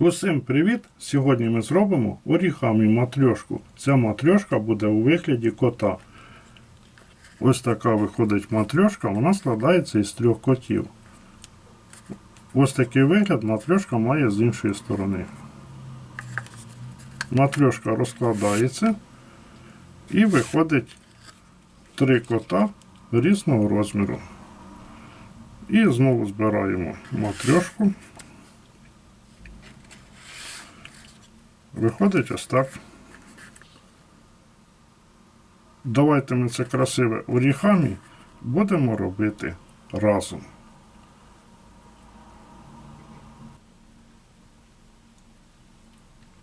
Усім привіт! Сьогодні ми зробимо орігамі матрьошку. Ця матрьошка буде у вигляді кота. Ось така виходить матрьошка, вона складається із трьох котів. Ось такий вигляд матрьошка має з іншої сторони. Матрьошка розкладається і виходить три кота різного розміру. І знову збираємо матрьошку. Виходить ось так. Давайте ми це красиве орігамі будемо робити разом.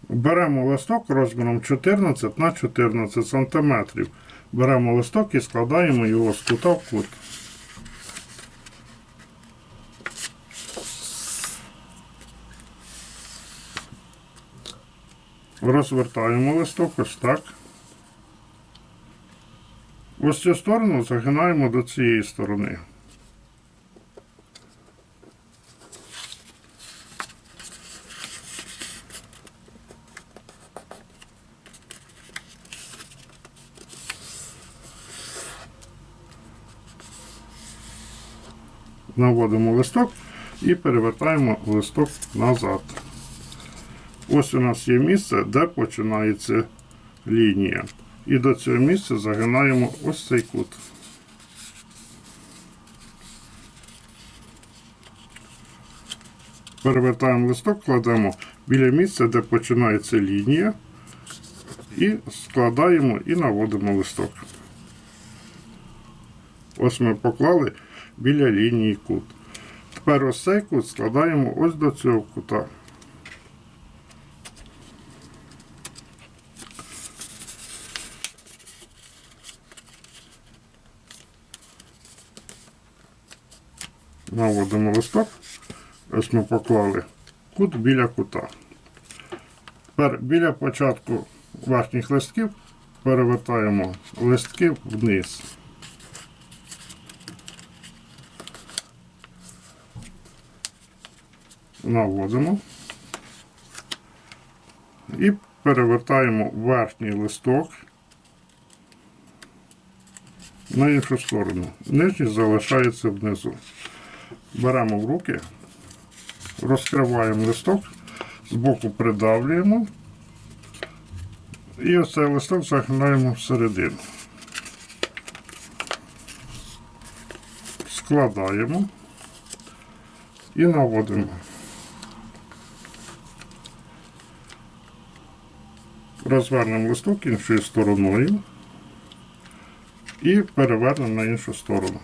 Беремо листок розміром 14 на 14 см. Беремо листок і складаємо його з кута в кут. Розвертаємо листок ось так. Ось цю сторону загинаємо до цієї сторони. Наводимо листок і перевертаємо листок назад. Ось у нас є місце, де починається лінія. І до цього місця загинаємо ось цей кут. Перевертаємо листок, кладемо біля місця, де починається лінія. І складаємо і наводимо листок. Ось ми поклали біля лінії кут. Тепер ось цей кут складаємо ось до цього кута. Наводимо листок. Ось ми поклали кут біля кута. Тепер біля початку верхніх листків перевертаємо листки вниз. Наводимо і перевертаємо верхній листок на іншу сторону. Нижній залишається внизу. Беремо в руки, розкриваємо листок, збоку придавлюємо і оцей листок загинаємо всередину. Складаємо і наводимо. Розвернемо листок іншою стороною і перевернемо на іншу сторону.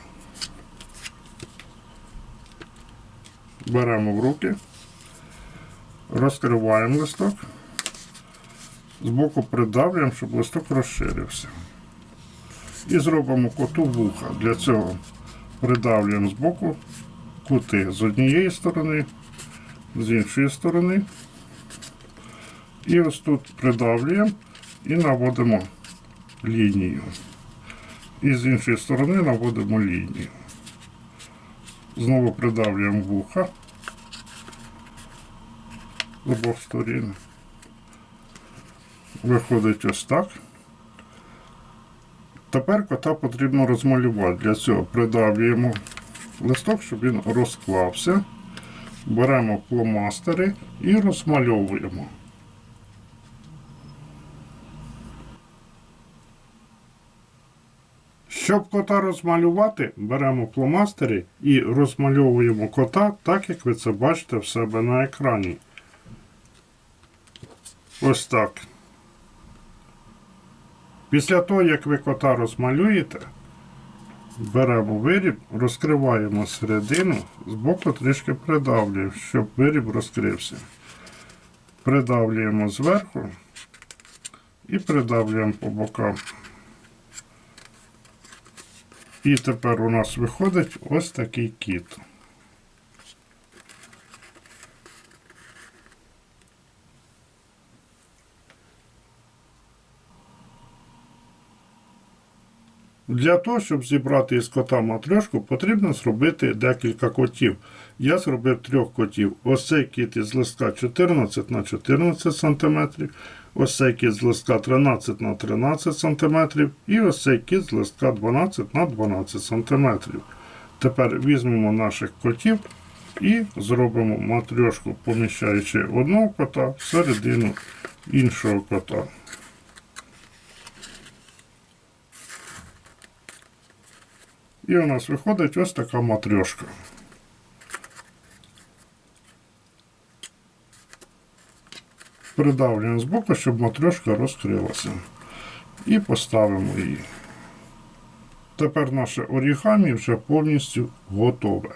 Беремо в руки, розкриваємо листок, збоку придавлюємо, щоб листок розширився. І зробимо коту вуха. Для цього придавлюємо збоку кути з однієї сторони, з іншої сторони. І ось тут придавлюємо і наводимо лінію. І з іншої сторони наводимо лінію. Знову придавлюємо вуха з обох сторін. Виходить ось так. Тепер кота потрібно розмалювати. Для цього придавлюємо листок, щоб він розклався. Беремо фломастери і розмальовуємо. Щоб кота розмалювати, беремо фломастери і розмальовуємо кота так, як ви це бачите в себе на екрані. Ось так. Після того, як ви кота розмалюєте, беремо виріб, розкриваємо середину, збоку трішки придавлюємо, щоб виріб розкрився. Придавлюємо зверху і придавлюємо по бокам. І тепер у нас виходить ось такий кіт. Для того, щоб зібрати із кота матрьошку, потрібно зробити декілька котів. Я зробив трьох котів. Ось цей кіт із листка 14 на 14 см, ось цей кіт з листка 13 на 13 см, і ось цей кіт з листка 12 на 12 см. Тепер візьмемо наших котів і зробимо матрьошку, поміщаючи одного кота всередину іншого кота. І у нас виходить ось така матрьошка. Придавлюємо з боку, щоб матрьошка розкрилася. І поставимо її. Тепер наше орігамі вже повністю готове.